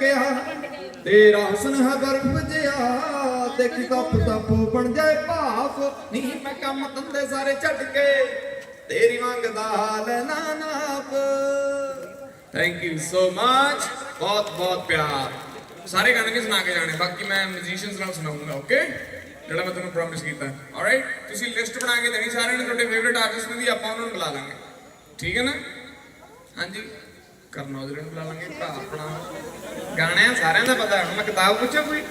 ਢੱਕਿਆ ਤੇਰਾ ਹੁਸਨ ਹੈ ਬਰਫ ਜਿਹਾ ਦੇਖੀ ਤਪ ਤਪ ਬਣ ਜਾਏ ਭਾਫ। ਨਹੀਂ ਮੈਂ ਕੰਮ ਧੰਦੇ ਸਾਰੇ ਛੱਡ ਕੇ ਤੇਰੀ ਮੰਗਦਾ ਲੈਣਾ ਨਾਪ। ਥੈਂਕ ਯੂ ਸੋ ਮਚ ਬਹੁਤ ਬਹੁਤ ਪਿਆਰ। ਸਾਰੇ ਗਾਣੇ ਨਹੀਂ ਸੁਣਾ ਕੇ ਜਾਣੇ, ਬਾਕੀ ਮੈਂ ਮਿਊਜ਼ੀਸ਼ੀਅਨਸ ਨਾਲ ਸੁਣਾਉਂਗਾ ਓਕੇ ਜਿਹੜਾ ਮੈਂ ਤੁਹਾਨੂੰ ਪ੍ਰੋਮਿਸ ਕੀਤਾ। ਆਲਰਾਈਟ ਤੁਸੀਂ ਲਿਸਟ ਬਣਾ ਕੇ ਦੇਣੀ, ਸਾਰਿਆਂ ਨੇ ਤੁਹਾਡੇ ਫੇਵਰਿਟ ਆਰਟਿਸਟ ਦੀ ਆਪਾਂ ਉਹਨਾਂ ਨੂੰ ਬੁਲਾ ਲਾਂਗੇ। ਠੀਕ ਹੈ ਨਾ? ਹਾਂਜੀ? ਕਰਨਾ ਉਹਦੇ ਨੂੰ ਬੁਲਾ ਲਾਂਗੇ ਭਰਾ ਆਪਣਾ। ਗਾਣੇ ਆ ਸਾਰਿਆਂ ਦਾ ਪਤਾ ਹੁਣ ਮੈਂ ਕਿਤਾਬ ਪੁੱਛਾਂ ਕੋਈ?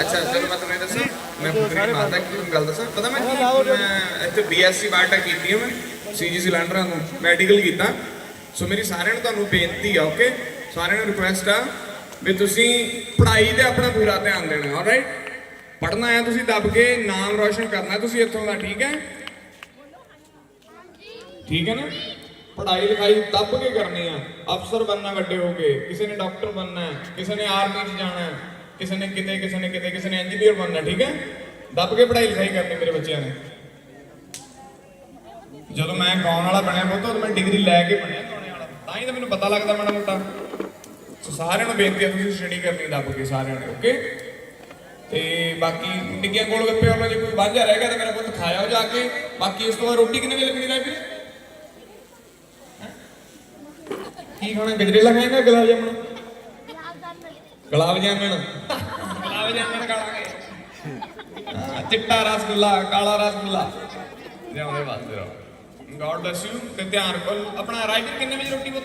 ਅੱਛਾ ਚਲੋ ਮੈਂ ਤੁਹਾਨੂੰ ਦੱਸਾਂ ਮੈਂ ਪੁੱਤਰੀ ਮਾਤਾ ਕੀ ਗੱਲ ਦੱਸਾਂ? ਪਤਾ ਮੈਂ ਇੱਥੇ ਬੀਐਸਸੀ ਬਾਟਾ ਕੀਤੀ ਹੈ ਮੈਂ ਸੀਜੀਸੀ ਲੈਂਡਰਾਂ ਤੋਂ ਮੈਡੀਕਲ ਕੀਤਾ। ਸੋ ਮੇਰੀ ਸਾਰਿਆਂ ਨੂੰ ਤੁਹਾਨੂੰ ਬੇਨਤੀ ਆ ਓਕੇ ਸਾਰਿਆਂ ਨੂੰ ਰਿਕੁਐਸਟ ਆ ਵੀ ਤੁਸੀਂ ਪੜ੍ਹਾਈ ਤੇ ਆਪਣਾ ਪੂਰਾ ਧਿਆਨ ਦੇਣਾ ਆਲਰਾਈਟ ਪੜ੍ਹਨਾ ਹੈ ਤੁਸੀਂ ਦੱਬ ਕੇ ਨਾਮ ਰੋਸ਼ਨ ਕਰਨਾ ਤੁਸੀਂ ਇੱਥੋਂ ਦਾ ਠੀਕ ਹੈ? ਠੀਕ ਹੈ ਨਾ? ਪੜ੍ਹਾਈ ਲਿਖਾਈ ਦੱਬ ਕੇ ਕਰਨੀ ਆ। ਅਫਸਰ ਬਣਨਾ ਵੱਡੇ ਹੋ ਕੇ, ਕਿਸੇ ਨੇ ਡਾਕਟਰ ਬਣਨਾ ਹੈ, ਕਿਸੇ ਨੇ ਆਰਮੀ 'ਚ ਜਾਣਾ ਹੈ, ਕਿਸੇ ਨੇ ਕਿਤੇ, ਕਿਸੇ ਨੇ ਕਿਤੇ, ਕਿਸੇ ਨੇ ਇੰਜੀਨੀਅਰ ਬਣਨਾ ਠੀਕ ਹੈ? ਦੱਬ ਕੇ ਪੜ੍ਹਾਈ ਲਿਖਾਈ ਕਰਨੀ ਮੇਰੇ ਬੱਚਿਆਂ ਨੇ। ਜਦੋਂ ਮੈਂ ਗਾਉਣ ਵਾਲਾ ਬਣਿਆ ਬਹੁਤ, ਉਦੋਂ ਮੈਂ ਡਿਗਰੀ ਲੈ ਕੇ ਬਣਿਆ ਗਾਉਣੇ ਵਾਲਾ। ਤਾਂ ਹੀ ਤਾਂ ਮੈਨੂੰ ਪਤਾ ਲੱਗਦਾ ਮਾੜਾ ਮੋਟਾ। ਸੋ ਸਾਰਿਆਂ ਨੂੰ ਬੇਨਤੀ ਹੈ ਤੁਸੀਂ ਸਟੱਡੀ ਕਰਨੀ ਦੱਬ ਕੇ ਸਾਰਿਆਂ ਨੇ ਓਕੇ ਤੇ ਬਾਕੀ ਡਿੱਗਿਆ ਗੋਲ ਗੱਪੇ ਉਹਨਾਂ ਜੇ ਕੋਈ ਵਾਂਝਾ ਰਹਿ ਗਿਆ ਤਾਂ ਮੇਰਾ ਪੁੱਤ ਖਾਇਆ ਜਾ ਕੇ। ਬਾਕੀ ਉਸ ਤੋਂ ਬਾਅਦ ਰੋਟੀ ਕਿੰਨੇ ਵੇਲੇ ਮਿਲਣੀ ਰਹਿ ਪਈ ਕੀ ਖਾਣਾ? ਗਜਰੇਲਾ ਖਾਏਗਾ ਗੁਲਾਬ ਜਾਮਣ? ਗੁਲਾਬ ਜਾਮਣ। ਗੁਲਾਬ ਜਾਮਣ ਖਾਵਾਂਗੇ। ਹਾਂ, ਚਿੱਟਾ ਰਸਗੁੱਲਾ ਕਾਲਾ ਰਸਗੁੱਲਾ। ਜਿਉਂਦੇ ਵਾਸਤੇ ਰਹੋ ਗॉड ਬlesਸ ਯੂ ਤੇ ਧਿਆਨ ਰੱਖੋ। ਆਪਣਾ ਰਾਈਟਰ ਕਿੰਨੇ ਵਜੇ ਰੋਟੀ ਪੁੱਤ?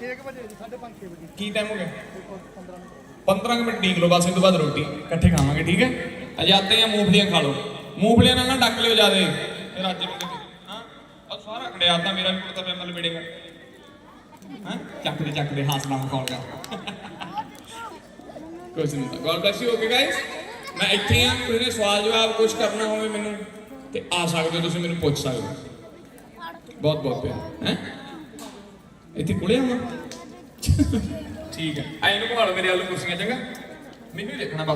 6 ਵਜੇ 5:30 6 ਵਜੇ ਕੀ ਟਾਈਮ ਹੋ ਗਿਆ? 15 ਮਿੰਟ ਢੀਕ ਲਓ ਬਸ ਇਸ ਤੋਂ ਬਾਅਦ ਰੋਟੀ ਇਕੱਠੇ ਖਾਵਾਂਗੇ ਠੀਕ ਹੈ? ਅਜੇ ਆਤੇ ਆ ਮੂੰਗਫਲੀਆਂ ਖਾ ਲਓ। ਮੂੰਗਫਲੀਆਂ ਨਾਲ ਨਾ ਡੱਕ ਲਿਓ ਜਿਆਦੇ। ਫਿਰ ਅੱਜ ਨੂੰ ਹਾਂ? ਉਹ ਸਾਰਾ ਖੜਿਆ ਤਾਂ ਮੇਰਾ ਵੀ ਕੁੜਤਾ ਲਵੇੜੇਗਾ ਹਾਂ? ਚੱਕ ਦੇ ਚੱਕ ਦੇ ਹਾਸਨਾ ਮਖੌਲ ਕਰ ਕੁਝ ਨਹੀਂ God bless you okay guys ਮੈਂ ਇੱਥੇ ਆ, ਕਿਸੇ ਨੇ ਸਵਾਲ ਜਵਾਬ ਕੁਝ ਕਰਨਾ ਹੋਵੇ ਮੈਨੂੰ, ਤੇ ਆ ਸਕਦੇ ਹੋ ਤੁਸੀਂ, ਮੈਨੂੰ ਪੁੱਛ ਸਕਦੇ ਹੋ। ਬਹੁਤ ਬਹੁਤ ਪਿਆਰ, ਹੈ? ਇੱਥੇ ਕੁੜੇ ਆਵਾਂ ਠੀਕ ਹੈ। ਆਏ ਨੂੰ ਘੁਮਾ ਮੇਰੇ ਵੱਲ ਕੁਰਸੀਆਂ, ਚੰਗਾ? ਮੈਨੂੰ ਹੀ ਦੇਖਣਾ